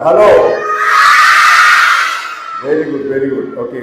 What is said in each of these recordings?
Hello very good very good okay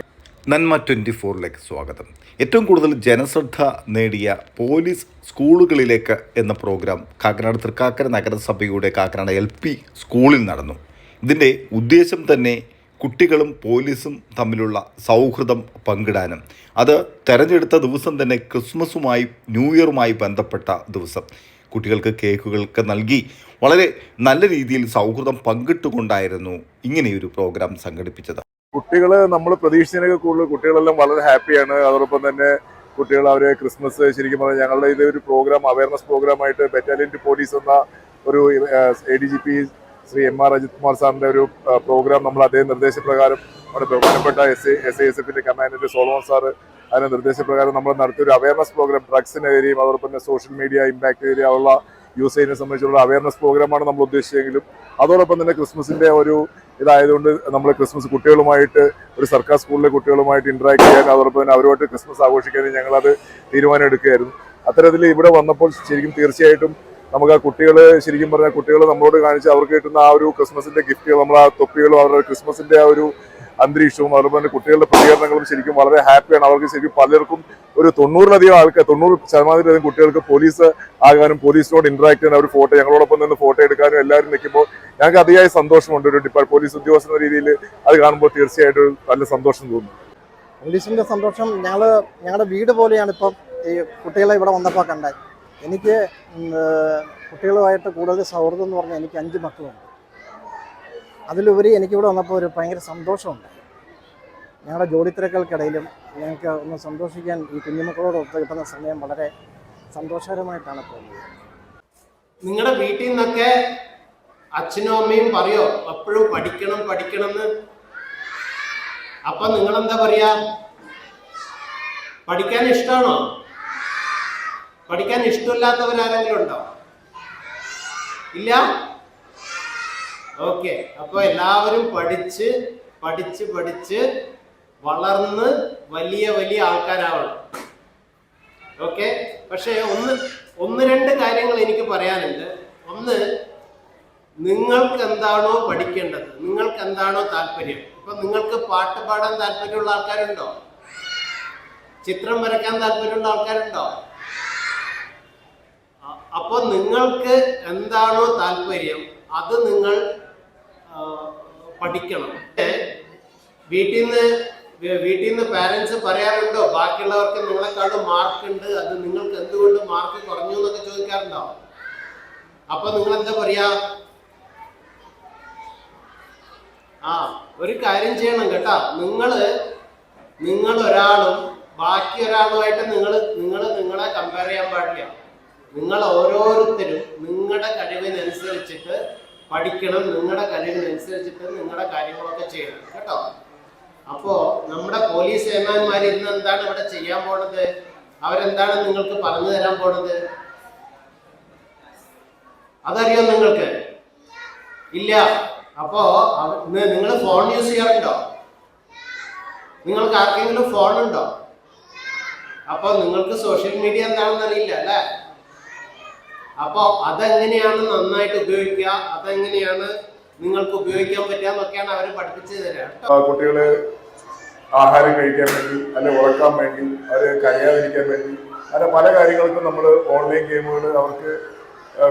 Nanma twenty ഫോറിലേക്ക് സ്വാഗതം. ഏറ്റവും കൂടുതൽ ജനശ്രദ്ധ നേടിയ പോലീസ് സ്കൂളുകളിലേക്ക് എന്ന പ്രോഗ്രാം കാക്കനാട് തൃക്കാക്കര നഗരസഭയുടെ കാക്കനാട് എൽ പി സ്കൂളിൽ നടന്നു. ഇതിന്റെ ഉദ്ദേശം തന്നെ കുട്ടികളും പോലീസും തമ്മിലുള്ള സൗഹൃദം പങ്കിടാനും. അത് തെരഞ്ഞെടുത്ത ദിവസം തന്നെ ക്രിസ്മസുമായി ന്യൂ ഇയറുമായി ബന്ധപ്പെട്ട ദിവസം. കുട്ടികൾക്ക് കേക്കുകളൊക്കെ നൽകി വളരെ നല്ല രീതിയിൽ സൗഹൃദം പങ്കിട്ടുകൊണ്ടായിരുന്നു ഇങ്ങനെയൊരു പ്രോഗ്രാം സംഘടിപ്പിച്ചത്. കുട്ടികൾ നമ്മൾ പ്രതീക്ഷിച്ചതിനൊക്കെ കൂടുതൽ കുട്ടികളെല്ലാം വളരെ ഹാപ്പിയാണ്. അതോടൊപ്പം തന്നെ കുട്ടികൾ അവരെ ക്രിസ്മസ് ശരിക്കും പറഞ്ഞാൽ ഞങ്ങളുടെ ഇത് ഒരു പ്രോഗ്രാം അവയർനെസ് പ്രോഗ്രാമായിട്ട് ബറ്റാലിയൻ പോലീസ് എന്ന ഒരു A D G P Shri M R Ajith Kumar സാറിന്റെ ഒരു പ്രോഗ്രാം നമ്മൾ അദ്ദേഹം നിർദ്ദേശപ്രകാരം നമ്മുടെ ബഹുമാനപ്പെട്ട എസ് എസ് ഐ എസ് എഫിന്റെ കമാൻഡന്റ് സോളോൺ സാർ അതിന്റെ നിർദ്ദേശപ്രകാരം നമ്മൾ നടത്തിയ ഒരു അവയർനെസ് പ്രോഗ്രാം ഡ്രഗ്സിനെതിരെയും അതോടൊപ്പം തന്നെ സോഷ്യൽ മീഡിയ ഇമ്പാക്റ്റിനെതിരെ ഉള്ള യൂസേജിനെ സംബന്ധിച്ചുള്ള അവയർനെസ് പ്രോഗ്രാമാണ് നമ്മൾ ഉദ്ദേശിച്ചെങ്കിലും അതോടൊപ്പം തന്നെ ക്രിസ്മസിന്റെ ഒരു ഇതായതുകൊണ്ട് നമ്മൾ ക്രിസ്മസ് കുട്ടികളുമായിട്ട് ഒരു സർക്കാർ സ്കൂളിലെ കുട്ടികളുമായിട്ട് ഇന്ററാക്ട് ചെയ്യാൻ അതോടൊപ്പം തന്നെ അവരുമായിട്ട് ക്രിസ്മസ് ആഘോഷിക്കാനും ഞങ്ങളത് തീരുമാനം എടുക്കുകയായിരുന്നു അത്തരത്തിൽ ഇവിടെ വന്നപ്പോൾ ശരിക്കും തീർച്ചയായിട്ടും നമുക്ക് ആ കുട്ടികൾ ശരിക്കും പറഞ്ഞാൽ കുട്ടികൾ നമ്മളോട് കാണിച്ച് അവർക്ക് കിട്ടുന്ന ആ ഒരു ക്രിസ്മസിന്റെ ഗിഫ്റ്റുകൾ നമ്മൾ ആ തൊപ്പികളും അവരുടെ ക്രിസ്മസിന്റെ ആ ഒരു അന്തരീക്ഷവും അതുപോലെ തന്നെ കുട്ടികളുടെ പ്രതികരണങ്ങളും ശരിക്കും വളരെ ഹാപ്പിയാണ്. അവർക്ക് ശരിക്കും പലർക്കും ഒരു തൊണ്ണൂറിലധികം ആൾക്കാർ തൊണ്ണൂറ് ശതമാനത്തിലധികം കുട്ടികൾക്ക് പോലീസ് ആകാനും പോലീസിനോട് ഇന്ററാക്ട് ചെയ്യാൻ അവർ ഫോട്ടോ ഞങ്ങളോടൊപ്പം നിന്ന് ഫോട്ടോ എടുക്കാനും എല്ലാവരും നിൽക്കുമ്പോൾ ഞങ്ങൾക്ക് അതിയായ സന്തോഷമുണ്ട്. ഒരു ഡിപ്പാർട്ട് പോലീസ് ഉദ്യോഗസ്ഥ രീതിയിൽ അത് കാണുമ്പോൾ തീർച്ചയായിട്ടും ഒരു നല്ല സന്തോഷം തോന്നുന്നു പോലീസിന്റെ സന്തോഷം ഞങ്ങൾ ഞങ്ങളുടെ വീട് പോലെയാണ് ഇപ്പം ഈ കുട്ടികളെ ഇവിടെ വന്നപ്പോൾ കണ്ടത്. എനിക്ക് കുട്ടികളുമായിട്ട് കൂടുതൽ സൗഹൃദം എന്ന് പറഞ്ഞാൽ എനിക്ക് അഞ്ച് മക്കളുണ്ട്. അതിലുപരി എനിക്കിവിടെ വന്നപ്പോൾ ഒരു ഭയങ്കര സന്തോഷമുണ്ട്. ഞങ്ങളുടെ ജോലി തിരക്കുകൾക്കിടയിലും ഞങ്ങൾക്ക് ഒന്ന് സന്തോഷിക്കാൻ ഈ കുഞ്ഞുമക്കളോട് ഒത്തു കിട്ടുന്ന സമയം വളരെ സന്തോഷകരമായിട്ടാണ് തോന്നുന്നത് നിങ്ങളുടെ വീട്ടിൽ നിന്നൊക്കെ അച്ഛനും അമ്മയും പറയോ? അപ്പോഴും പഠിക്കണം പഠിക്കണം എന്ന് അപ്പൊ നിങ്ങൾ എന്താ പറയാ? പഠിക്കാൻ ഇഷ്ടമാണോ പഠിക്കാൻ ഇഷ്ടമില്ലാത്തവരാരെങ്കിലും ഉണ്ടോ? ഇല്ല. ഓക്കെ അപ്പൊ എല്ലാവരും പഠിച്ച് പഠിച്ച് പഠിച്ച് വളർന്ന് വലിയ വലിയ ആൾക്കാരാവണം. ഓക്കെ പക്ഷേ ഒന്ന് ഒന്ന് രണ്ട് കാര്യങ്ങൾ എനിക്ക് പറയാനുണ്ട്. ഒന്ന് നിങ്ങൾക്ക് എന്താണോ പഠിക്കേണ്ടത്? നിങ്ങൾക്ക് എന്താണോ താല്പര്യം? ഇപ്പൊ നിങ്ങൾക്ക് പാട്ട് പാടാൻ താല്പര്യമുള്ള ആൾക്കാരുണ്ടോ? ചിത്രം വരയ്ക്കാൻ താല്പര്യമുള്ള ആൾക്കാരുണ്ടോ? അപ്പോൾ അപ്പൊ നിങ്ങൾക്ക് എന്താണോ താല്പര്യം അത് നിങ്ങൾ പഠിക്കണം. വീട്ടിൽ നിന്ന് വീട്ടിൽ നിന്ന് പാരന്റ്സ് പറയാറുണ്ടോ? ബാക്കിയുള്ളവർക്ക് നിങ്ങളെക്കാളും മാർക്ക് ഉണ്ട് അത് നിങ്ങൾക്ക് എന്തുകൊണ്ട് മാർക്ക് കുറഞ്ഞു എന്നൊക്കെ ചോദിക്കാറുണ്ടോ? അപ്പൊ നിങ്ങൾ എന്താ പറയാ? ആ ഒരു കാര്യം ചെയ്യണം കേട്ടാ. നിങ്ങൾ നിങ്ങൾ ഒരാളും ബാക്കി ഒരാളുമായിട്ട് നിങ്ങൾ നിങ്ങൾ നിങ്ങളെ കമ്പയർ ചെയ്യാൻ പാടില്ല. നിങ്ങൾ ഓരോരുത്തരും നിങ്ങളുടെ കഴിവിനനുസരിച്ചിട്ട് പഠിക്കണം നിങ്ങളുടെ കഴിവിനനുസരിച്ചിട്ട് നിങ്ങളുടെ കാര്യങ്ങളൊക്കെ ചെയ്യണം കേട്ടോ? അപ്പോ നമ്മുടെ പോലീസ് ഏമാന്മാർ ഇന്ന് എന്താണ് ഇവിടെ ചെയ്യാൻ പോണത്? അവരെന്താണ് നിങ്ങൾക്ക് പറഞ്ഞു തരാൻ പോണത്? അതറിയോ നിങ്ങൾക്ക്? ഇല്ല. അപ്പോ നിങ്ങൾ ഫോൺ യൂസ് ചെയ്യാറുണ്ടോ? നിങ്ങൾക്ക് ആർക്കെങ്കിലും ഫോൺ ഉണ്ടോ? അപ്പൊ നിങ്ങൾക്ക് സോഷ്യൽ മീഡിയ എന്താണെന്ന് അറിയില്ല അല്ലേ? അപ്പൊ അതെങ്ങനെയാണ് നന്നായിട്ട് ഉപയോഗിക്കുക? അതെങ്ങനെയാണ് നിങ്ങൾക്ക് ഉപയോഗിക്കാൻ പറ്റുക എന്നൊക്കെയാണ് അവർ പഠിപ്പിച്ചു തരാം. കേട്ടോ കുട്ടികൾ ആഹാരം കഴിക്കാൻ വേണ്ടി അല്ലെ ഉറക്കാൻ വേണ്ടി അവർ കരയാതിരിക്കാൻ വേണ്ടി അങ്ങനെ പല കാര്യങ്ങൾക്കും നമ്മൾ ഓൺലൈൻ ഗെയിമുകൾ അവർക്ക്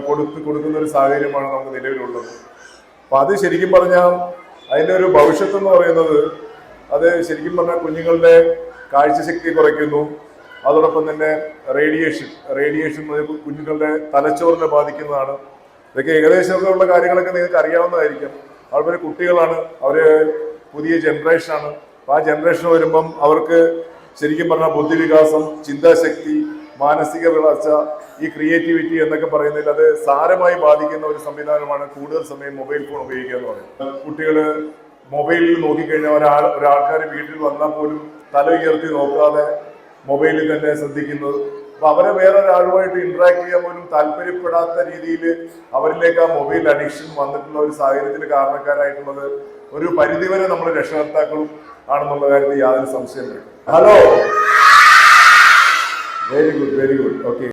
കൊടുത്ത് കൊടുക്കുന്ന ഒരു സാഹചര്യമാണ് നമുക്ക് നിലവിലുള്ളത്. അപ്പൊ അത് ശരിക്കും പറഞ്ഞാൽ അതിന്റെ ഒരു ഭവിഷ്യത്ത് എന്ന് പറയുന്നത് അത് ശരിക്കും പറഞ്ഞാൽ കുഞ്ഞുങ്ങളുടെ കാഴ്ചശക്തി കുറയ്ക്കുന്നു. അതോടൊപ്പം തന്നെ റേഡിയേഷൻ റേഡിയേഷൻ കുഞ്ഞുങ്ങളുടെ തലച്ചോറിനെ ബാധിക്കുന്നതാണ്. ഇതൊക്കെ ഏകദേശമൊക്കെ ഉള്ള കാര്യങ്ങളൊക്കെ നിങ്ങൾക്ക് അറിയാവുന്നതായിരിക്കും. അതുപോലെ കുട്ടികളാണ് അവർ പുതിയ ജനറേഷനാണ് ആ ജനറേഷൻ വരുമ്പം അവർക്ക് ശരിക്കും പറഞ്ഞാൽ ബുദ്ധിവികാസം ചിന്താശക്തി മാനസിക വളർച്ച ഈ ക്രിയേറ്റിവിറ്റി എന്നൊക്കെ പറയുന്നതിൽ അത് സാരമായി ബാധിക്കുന്ന ഒരു സംവിധാനമാണ് കൂടുതൽ സമയം മൊബൈൽ ഫോൺ ഉപയോഗിക്കുക എന്ന് പറയുന്നത്. കുട്ടികൾ മൊബൈലിൽ നോക്കിക്കഴിഞ്ഞാൽ ഒരാൾ ഒരാൾക്കാർ വീട്ടിൽ വന്നാൽ പോലും തല ഉയർത്തി നോക്കാതെ മൊബൈലിൽ തന്നെ ശ്രദ്ധിക്കുന്നത്. അപ്പൊ അവരെ വേറൊരാളുമായിട്ട് ഇന്ററാക്ട് ചെയ്യാൻ പോലും താല്പര്യപ്പെടാത്ത രീതിയിൽ അവരിലേക്ക് ആ മൊബൈൽ അഡിക്ഷൻ വന്നിട്ടുള്ള ഒരു സാഹചര്യത്തിന് കാരണക്കാരായിട്ടുള്ളത് ഒരു പരിധിവരെ നമ്മൾ രക്ഷകർത്താക്കളും ആണെന്നുള്ള കാര്യത്തിൽ യാതൊരു സംശയമില്ല hello very good very good okay